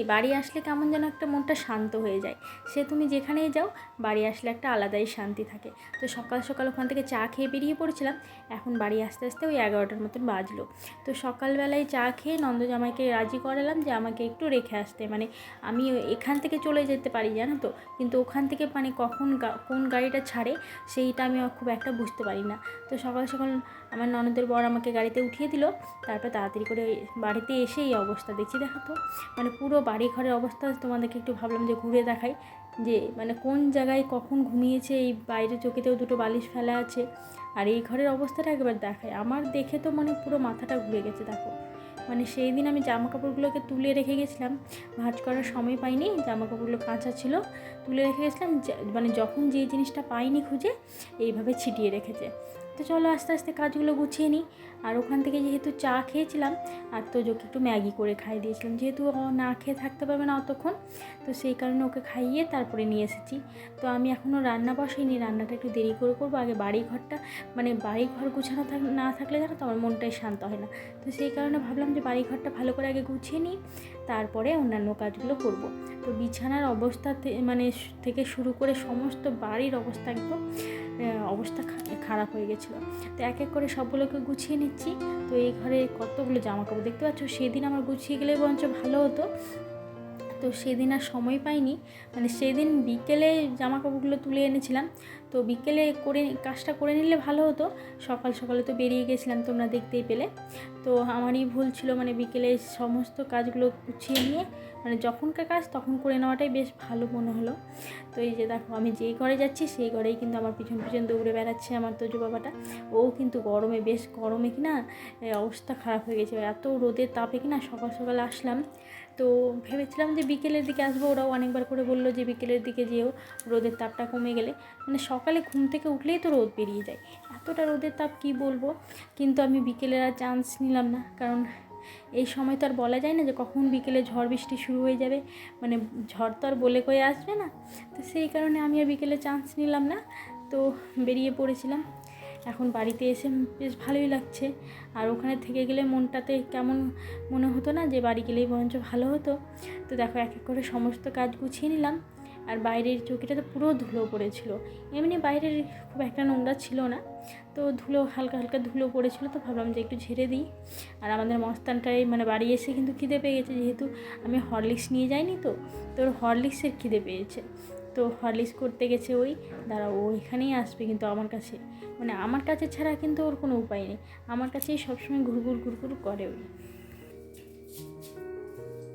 সত্যি, বাড়ি আসলে কেমন যেন একটা মনটা শান্ত হয়ে যায়। সে তুমি যেখানেই যাও, বাড়ি আসলে একটা আলাদাই শান্তি থাকে। তো সকাল সকাল ওখান থেকে চা খেয়ে বেরিয়ে পড়েছিলাম। এখন বাড়ি আসতে আসতে ওই এগারোটার মতন বাজলো। তো সকালবেলায় চা খেয়ে নন্দজামাইকে রাজি করালাম যে আমাকে একটু রেখে আসতে। মানে আমি এখান থেকে চলে যেতে পারি, জানো তো? কিন্তু ওখান থেকে মানে কখন কোন গাড়িটা ছাড়ে, সেইটা আমি খুব একটা বুঝতে পারি না। তো সকাল সকাল আমার ননদের বর আমাকে গাড়িতে উঠিয়ে দিল। তারপর তাড়াতাড়ি করে বাড়িতে এসে এই অবস্থা। দেখছি দেখো তো মানে পুরো বাড়ি ঘরের অবস্থা, তোমাদেরকে একটু ভাবলাম যে ঘুরে দেখাই। যে মানে কোন জায়গায় কখন ঘুমিয়েছে, এই বাইরে চোখেতেও দুটো বালিশ ফেলা আছে, আর এই ঘরের অবস্থাটা একবার দেখায় আমার দেখে তো মানে পুরো মাথাটা ঘুরে গেছে, দেখো। মানে সেই দিন আমি জামা কাপড়গুলোকে তুলে রেখে গেছিলাম, ভাঁজ করার সময় পাইনি জামা কাপড়গুলো কাঁচা ছিল, তুলে রেখে গেছিলাম মানে যখন যে জিনিসটা পাইনি খুঁজে, এইভাবে ছিটিয়ে রেখেছে। তো চলো আস্তে আস্তে কাজগুলো গুছিয়ে নিই। আর ওখান থেকে যেহেতু চা খেয়েছিলাম, আর তো তোজোকে একটু ম্যাগি করে খাইয়ে দিয়েছিলাম। যেহেতু ও না খেয়ে থাকতে পারবে না অতক্ষণ, তো সেই কারণে ওকে খাইয়ে তারপরে নিয়ে এসেছি। তো আমি এখনও রান্না বসাইনি, রান্নাটা একটু দেরি করে করব। আগে বাড়ি ঘরটা মানে বাড়ি ঘর গুছানো থাক, না থাকলে জানো তো আমার মনটাই শান্ত হয় না। তো সেই কারণে ভাবলাম যে বাড়ি ঘরটা ভালো করে আগে গুছিয়ে নিই, তারপরে অন্যান্য কাজগুলো করব। তো বিছানার অবস্থা মানে থেকে শুরু করে সমস্ত বাড়ির অবস্থা একদম অবস্থা খারাপ হয়ে গেছিল। তো এক এক করে সবগুলোকে গুছিয়ে নিচ্ছি। তো এই ঘরে কতগুলো জামা কাপড় দেখতে পাচ্ছ? সেদিন আমার গুছিয়ে গেলে বরঞ্চ ভালো হতো। তো সেদিন আর সময় পাইনি। মানে সেদিন বিকেলে জামা কাপড়গুলো তুলে এনেছিলাম। তো বিকেলে করে, কাজটা করে নিলে ভালো হতো। সকাল সকালে তো বেরিয়ে গেছিলাম তোমরা দেখতেই পেলে। তো আমারই ভুল ছিল। মানে বিকেলে সমস্ত কাজগুলো গুছিয়ে নিয়ে মানে যখনকার কাজ তখন করে নেওয়াটাই বেশ ভালো মনে হলো। তো এই যে দেখো, আমি যেই ঘরে যাচ্ছি সেই ঘরেই কিন্তু আমার পিছন পিছন দৌড়ে বেড়াচ্ছে আমার তোজো বাবাটা। ও কিন্তু গরমে, বেশ গরমে কি না অবস্থা খারাপ হয়ে গেছে। এত রোদের তাপে কি না সকাল সকাল আসলাম। তো ভেবেছিলাম যে বিকেলের দিকে আসব। ওরাও অনেকবার করে বলল যে বিকেলের দিকে যেও, রোদের তাপটা কমে গেলে। মানে সকালে ঘুম থেকে উঠলেই তো রোদ বেরিয়ে যায়। এতটা রোদের তাপ কি বলব? কিন্তু আমি বিকেলের আর চান্স নিলাম না। কারণ এই সময় তো আর বলা যায় না যে কখন বিকেলে ঝড় বৃষ্টি শুরু হয়ে যাবে। মানে ঝড় তো আর বলে কয়ে আসবে না। তো সেই কারণে আমি আর বিকেলে চান্স নিলাম না। তো বেরিয়ে পড়েছিলাম। এখন বাড়িতে এসে বেশ ভালোই লাগছে। আর ওখানে থেকে গেলে মনটাতে কেমন মনে হতো না যে বাড়ি গেলেই বরঞ্চ ভালো হতো। তো দেখো এক এক করে সমস্ত কাজ গুছিয়ে নিলাম। আর বাইরের চৌকিটা তো পুরো ধুলো পড়েছিল। এমনি বাইরের খুব একটা নোংরা ছিল না। তো ধুলো, হালকা হালকা ধুলো পড়েছিল তো ভাবলাম যে একটু ঝেড়ে দিই। আর আমাদের মস্তানটাই মানে বাড়ি এসে কিন্তু খিদে পেয়ে গেছে, যেহেতু আমি হরলিক্স নিয়ে যাইনি তো। তোর হরলিক্সের খিদে পেয়েছে। তো হরলিক্স করতে গেছে ওই। দাঁড়া ও এখানেই আসবে কিন্তু আমার কাছে। মানে আমার কাছে ছাড়া কিন্তু ওর কোনো উপায় নেই। আমার কাছেই সবসময় ঘুরঘুর ঘুরঘুর করে ওই।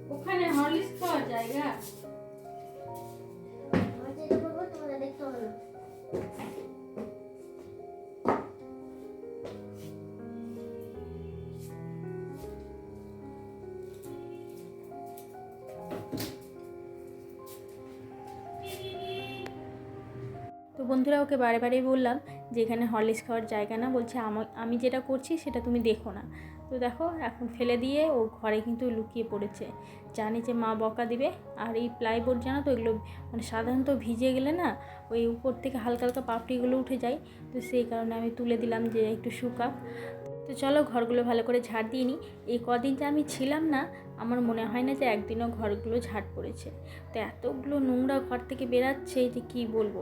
ওখানে হরলিক্স পাওয়া জায়গা? বন্ধুরা ওকে বারে বারেই বললাম যে এখানে হরলিক্স খাওয়ার জায়গা না, বলছে আমা- যেটা করছি সেটা তুমি দেখো না। তো দেখো, এখন ফেলে দিয়ে ও ঘরে কিন্তু লুকিয়ে পড়েছে। জানি যে মা বকা দিবে, আর এই প্লাইবোর্ড জানো তো এগুলো মানে সাধারণত ভিজে গেলে না ওই উপর থেকে হালকা হালকা পাপড়িগুলো উঠে যায়। তো সেই কারণে আমি তুলে দিলাম যে একটু শুকাক। তো চলো ঘরগুলো ভালো করে ঝাড় দিয়ে নিই। এই কদিন যে আমি ছিলাম না আমার মনে হয় না যে একদিনও ঘরগুলো ঝাড় পড়েছে। তো এতগুলো নোংরা ঘর থেকে বেরাচ্ছে যে কি বলব?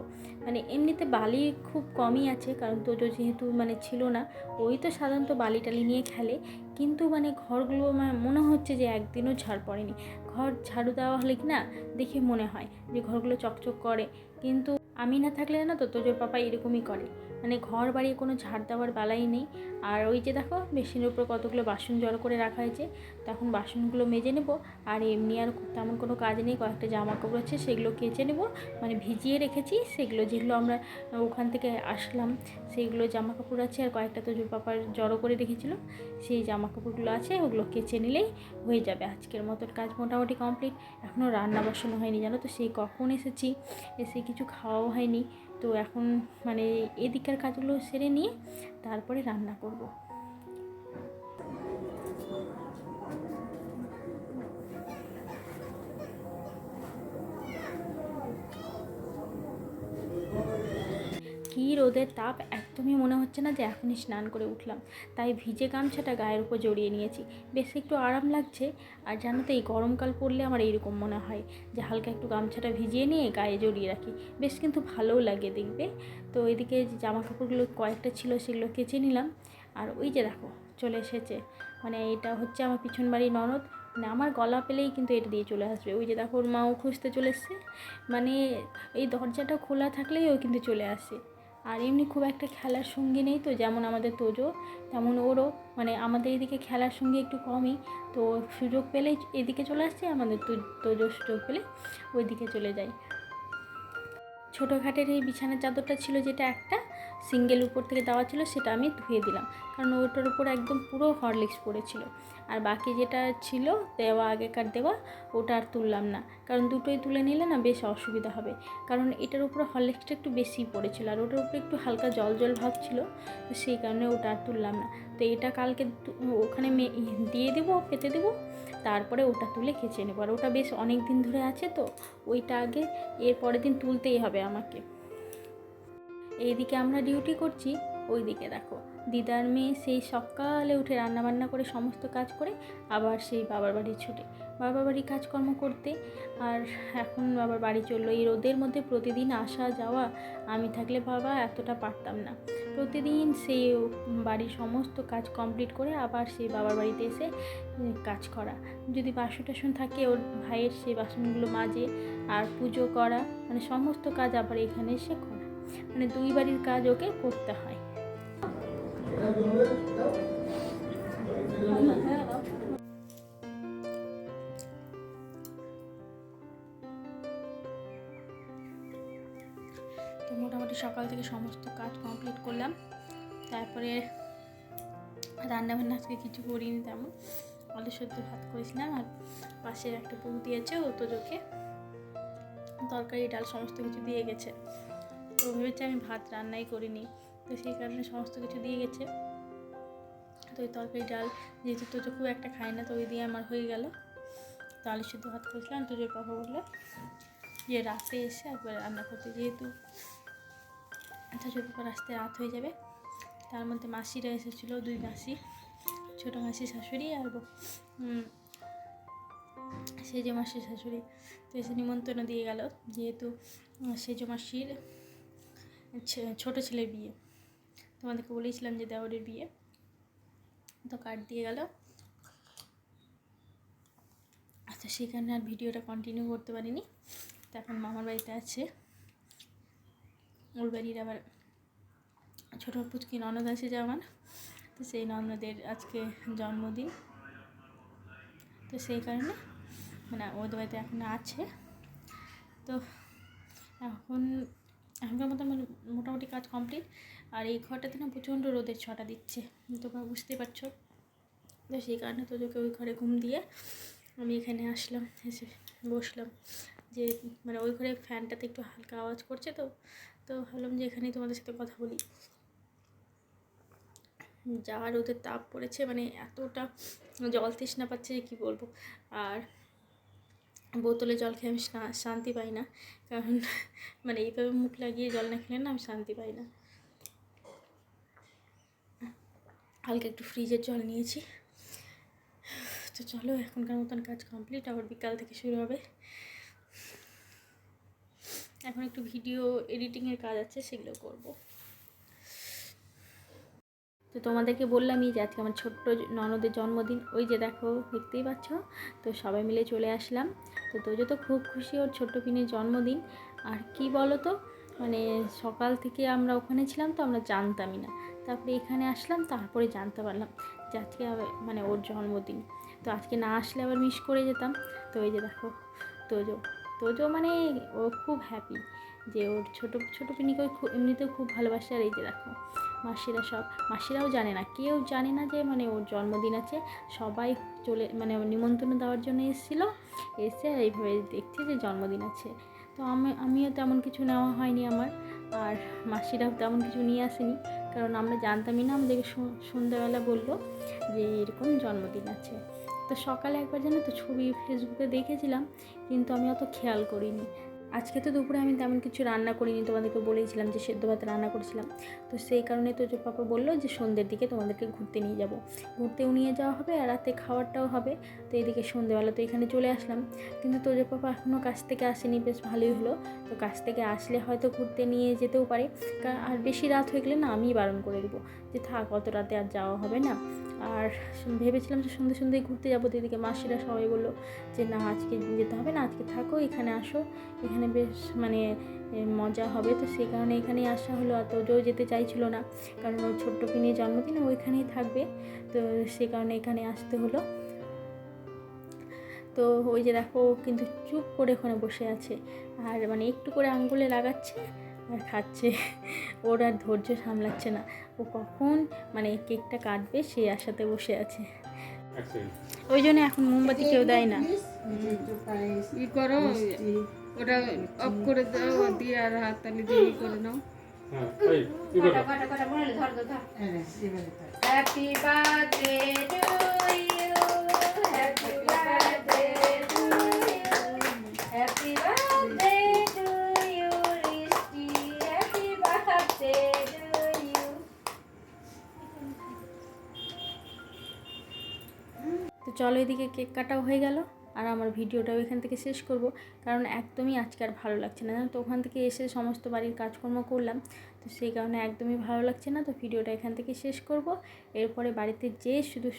মানে এমনিতে বালি খুব কমই আছে, কারণ তোজো যেহেতু মানে ছিল না, ওই তো সাধারণত বালি টালি নিয়ে খেলে। কিন্তু মানে ঘরগুলো মনে হচ্ছে যে একদিনও ঝাড় পড়েনি। ঘর ঝাড়ু দেওয়া হলে কি না, দেখে মনে হয় যে ঘরগুলো চকচক করে। কিন্তু আমি না থাকলে না তো তোজোর পাপা এরকমই করে। মানে ঘর বাড়ি কোনো ঝাড় দেওয়ার বেলাই নেই। আর ওই যে দেখো, মেশিনের উপর কতগুলো বাসন জড়ো করে রাখা হয়েছে। তখন বাসনগুলো মেজে নেব। আর এমনি আর তেমন কোনো কাজ নেই। কয়েকটা জামা কাপড় আছে, সেগুলো কেচে নেব। মানে ভিজিয়ে রেখেছি। সেগুলো যেগুলো আমরা ওখান থেকে আসলাম সেইগুলো জামা কাপড় আছে আর কয়েকটা তো পাপার জড়ো করে রেখেছিল সেই জামা কাপড়গুলো আছে, ওগুলো কেচে নিলেই হয়ে যাবে। আজকের মতো কাজ মোটামুটি কমপ্লিট। এখনও রান্না বাসনও হয়নি, জানো তো? সেই কখন এসেছি, এসে কিছু খাওয়াও হয়নি। তো এখন মানে এদিকের কাজগুলো সেরে নিয়ে তারপরে রান্না করব। রোদের তাপ একদমই মনে হচ্ছে না যে এখনই স্নান করে উঠলাম। তাই ভিজে গামছাটা গায়ের উপর জড়িয়ে নিয়েছি। বেশ একটু আরাম লাগছে। আর জানো তো, এই গরমকাল পড়লে আমার এইরকম মনে হয় যে হালকা একটু গামছাটা ভিজিয়ে নিয়ে গায়ে জড়িয়ে রাখি। বেশ কিন্তু ভালোও লাগে দেখবে। তো এদিকে জামা কাপড়গুলো কয়েকটা ছিল সেগুলো কেচে নিলাম। আর ওই যে দেখো, চলে এসেছে। মানে এটা হচ্ছে আমার পিছন বাড়ির ননদ। মানে আমার গলা পেলেই কিন্তু এটা দিয়ে চলে আসবে। ওই যে দেখো, ওর মাও খুঁজতে চলে এসছে। মানে এই দরজাটা খোলা থাকলেই ও কিন্তু চলে আসে। আর এমনি খুব একটা খেলার সঙ্গী নেই তো, যেমন আমাদের তোজো, তেমন ওরও। মানে আমাদের এদিকে খেলার সঙ্গী একটু কমই। তো সুযোগ পেলেই এদিকে চলে আসছে, আমাদের তোজো সুযোগ পেলে ওই দিকে চলে যায় ছোটোখাটের এই বিছানার চাদরটা ছিল যেটা একটা সিঙ্গেল উপর থেকে দেওয়া ছিল সেটা আমি ধুয়ে দিলাম। কারণ ওটার উপর একদম পুরো হরলিক্স পড়েছিল। আর বাকি যেটা ছিল দেওয়া, আগেকার দেওয়া, ওটা আর তুললাম না। কারণ দুটোই তুলে নিলে না বেশ অসুবিধা হবে। কারণ এটার উপরে হরলিক্সটা একটু বেশি পড়েছিল আর ওটার উপরে একটু হালকা জল জল ভাব ছিল, তো সেই কারণে ওটা আর তুললাম না। তো এটা কালকে ওখানে দিয়ে দেবো পেতে দেবো, তারপরে ওটা তুলে কেচে নেব। আর ওটা বেশ অনেক দিন ধরে আছে তো, ওইটা আগে এর পরের দিন তুলতেই হবে আমাকে। এইদিকে আমরা ডিউটি করছি, ওইদিকে দেখো। দিদার মেয়ে সেই সকালে উঠে রান্নাবান্না করে সমস্ত কাজ করে আবার সেই বাবার বাড়ি ছুটে। বাবার বাড়ি কাজকর্ম করতে, আর এখন বাবার বাড়ি চলল। এই রোদের মধ্যে প্রতিদিন আসা যাওয়া, আমি থাকলে বাবা এতটা পারতাম না। প্রতিদিন সেই বাড়ির সমস্ত কাজ কমপ্লিট করে আবার সেই বাবার বাড়িতে এসে কাজ করা। যদি বাসন টাসন থাকে, ওর ভাইয়ের সেই বাসনগুলো মাজে, আর পুজো করা মানে সমস্ত কাজ আবার এখানে এসে মানে দুই বাড়ির কাজ ওকে করতে হয়। তো মোটামুটি সকাল থেকে সমস্ত কাজ কমপ্লিট করলাম। তারপরে রান্না বান্না আজকে কিছু করিনি তেমন। আলু সেদ্ধ ভাত করেছিলাম আর পাশের একটা বৌদি আছে ও তো চোখে তরকারি, ডাল সমস্ত কিছু দিয়ে গেছে। তো ভেবেছি আমি ভাত রান্নাই করিনি, তো সেই কারণে সমস্ত কিছু দিয়ে গেছে। তো ওই তরকারি ডাল যেহেতু তোজো খুব একটা খায় না, তো ওই দিয়ে আমার হয়ে গেল। তো আলু সেদ্ধ ভাত করেছিলাম তোজোর বাবা বলল যে রাতে এসে একবার রান্না করতে, যেহেতু তোজোর বাবার আসতে রাত হয়ে যাবে। তার মধ্যে মাসিরা এসেছিল, দুই মাসি, ছোটো মাসি শাশুড়ি আর সেজো মাসির শাশুড়ি। তো এসে নিমন্ত্রণ দিয়ে গেল, যেহেতু সেজো মাসির ছোটো ছেলের বিয়ে। তোমাদেরকে বলেছিলাম যে দেওরের বিয়ে। তো কার্ড দিয়ে গেল। আচ্ছা সেখানে আর ভিডিওটা কন্টিনিউ করতে পারিনি। তো এখন মামার বাড়িতে আছে। ওর বাড়ির আবার ছোটো পুচকি ননদ আছে যে আমার। তো সেই ননদের আজকে জন্মদিন। তো সেই কারণে মানে ওদের বাড়িতে এখন আছে। তো এখন এখনকার মতো আমার মোটামুটি কাজ কমপ্লিট। আর এই ঘরটাতে না প্রচণ্ড রোদের ছটা দিচ্ছে। তোমরা বুঝতেই পারছ। তো সেই কারণে তোদেরকে ওই ঘরে ঘুম দিয়ে আমি এখানে আসলাম, এসে বসলাম। যে মানে ওই ঘরে ফ্যানটাতে একটু হালকা আওয়াজ করছে তো তো ভাবলাম যে এখানেই তোমাদের সাথে কথা বলি। যা রোদের তাপ পড়েছে মানে এতটা জল তৃষ্ণা পাচ্ছে যে কী বলব। আর বোতলে জল খেয়ে আমি শান্তি পাই না। কারণ মানে এইভাবে মুখ লাগিয়ে জল না খেলে না আমি শান্তি পাই না। হালকা একটু ফ্রিজের জল নিয়েছি। তো চলো, এখনকার মতন কাজ কমপ্লিট, আবার বিকাল থেকে শুরু হবে। এখন একটু ভিডিও এডিটিংয়ের কাজ আছে, সেগুলো করব। তো তোমাদেরকে বললামই যে আজকে আমার ছোট্ট ননদের জন্মদিন। ওই যে দেখো, দেখতেই পাচ্ছ? তো সবাই মিলে চলে আসলাম। তো তোজো তো খুব খুশি ওর ছোট্ট পিনের জন্মদিন। আর কি বলো তো মানে সকাল থেকে আমরা ওখানে ছিলাম তো আমরা জানতামই না। তারপরে এখানে আসলাম, তারপরে জানতে পারলাম যে আজকে মানে ওর জন্মদিন। তো আজকে না আসলে আবার মিস করে যেতাম। তো এই যে দেখো, তোজো। তোজো মানে ও খুব হ্যাপি যে ওর ছোটো ছোটো পিনিকে খুব এমনিতেও খুব ভালোবাসে। আর এই যে দেখো মাসিরা সব, মাসিরাও জানে না, কেউ জানে না যে মানে ওর জন্মদিন আছে, সবাই চলে মানে নিমন্ত্রণ দেওয়ার জন্য এসেছিল, এসে এইভাবে দেখছে যে জন্মদিন আছে। তো আমি, আমিও তেমন কিছু নেওয়া হয়নি আমার, আর মাসিরাও তেমন কিছু নিয়ে আসেনি, কারণ আমরা জানতামই না, আমাদেরকে সন্ধ্যাবেলা বলল যে এরকম জন্মদিন আছে। তো সকালে একবার জানো তো ছবি ফেসবুকে দেখেছিলাম, কিন্তু আমি অত খেয়াল করিনি। আজকে তো দুপুরে আমি তেমন কিছু রান্না করিনি, তোমাদেরকে বলেইছিলাম যে সেদ্ধ ভাত রান্না করেছিলাম। তো সেই কারণে তো পাপা বলল যে সন্ধ্যের দিকে তোমাদেরকে ঘুরতে নিয়ে যাব। ঘুরতেও নিয়ে যাওয়া হবে আর রাতে খাওয়ারটাও হবে। তো এইদিকে সন্ধ্যেবেলা তো এখানে চলে আসলাম। কিন্তু তোজো পাপা এখনও কাছ থেকে আসেনি, বেশ ভালোই হলো। তো কাছ থেকে আসলে হয়তো ঘুরতে নিয়ে যেতেও পারে। আর বেশি রাত হয়ে গেলে না আমিই বারণ করে দেবো যে থাক, অত রাতে আর যাওয়া হবে না। আর ভেবেছিলাম যে সন্ধ্যে সন্ধ্যেই ঘুরতে যাব। তো এদিকে মাসিরা সবাই বলল যে না, আজকে যেতে হবে না, আজকে থাকো, এখানে আসো। এখানে বেশ মানে মজা হবে। তো সেই কারণে এখানেই আসা হলো। আর তোজও যেতে চাইছিল না। কারণ ওর ছোট্ট পিনির জন্মদিন ওইখানেই থাকবে। তো সে কারণে এখানে আসতে হলো। তো ওই যে দেখো ও কিন্তু চুপ করে ওখানে বসে আছে। আর মানে একটু করে আঙ্গুলে লাগাচ্ছে আর খাচ্ছে। ওর আর ধৈর্য সামলাচ্ছে না। ও কখন মানে কেকটা কাটবে সেই আশাতে বসে আছে। ওই জন্য এখন মোমবাতি কেউ দেয় না। করো? ওটা অফ করে দাও দিয়ে আর হাততালি দিয়ে করে নাও। হ্যাঁ এই কি করো? Happy birthday to you happy birthday to you happy birthday to you Risti happy birthday to you তো চলো এদিকে কেক কাটাও হয়ে গেল। আর আমার ভিডিওটাও এখান থেকে শেষ করব। কারণ একদমই আজকে আর ভালো লাগছে না। তো, ওখান থেকে এসে সমস্ত বাড়ির কাজকর্ম করলাম। তো সেই কারণে একদমই ভালো লাগছে না। তো ভিডিওটা এখান থেকে শেষ করব। এরপরে বাড়িতে যেয়ে শুধু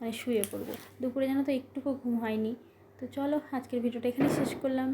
মানে শুয়ে পড়ব। দুপুরে যেন তো একটুকু ঘুম হয়নি। তো চলো, আজকের ভিডিওটা এখানে শেষ করলাম।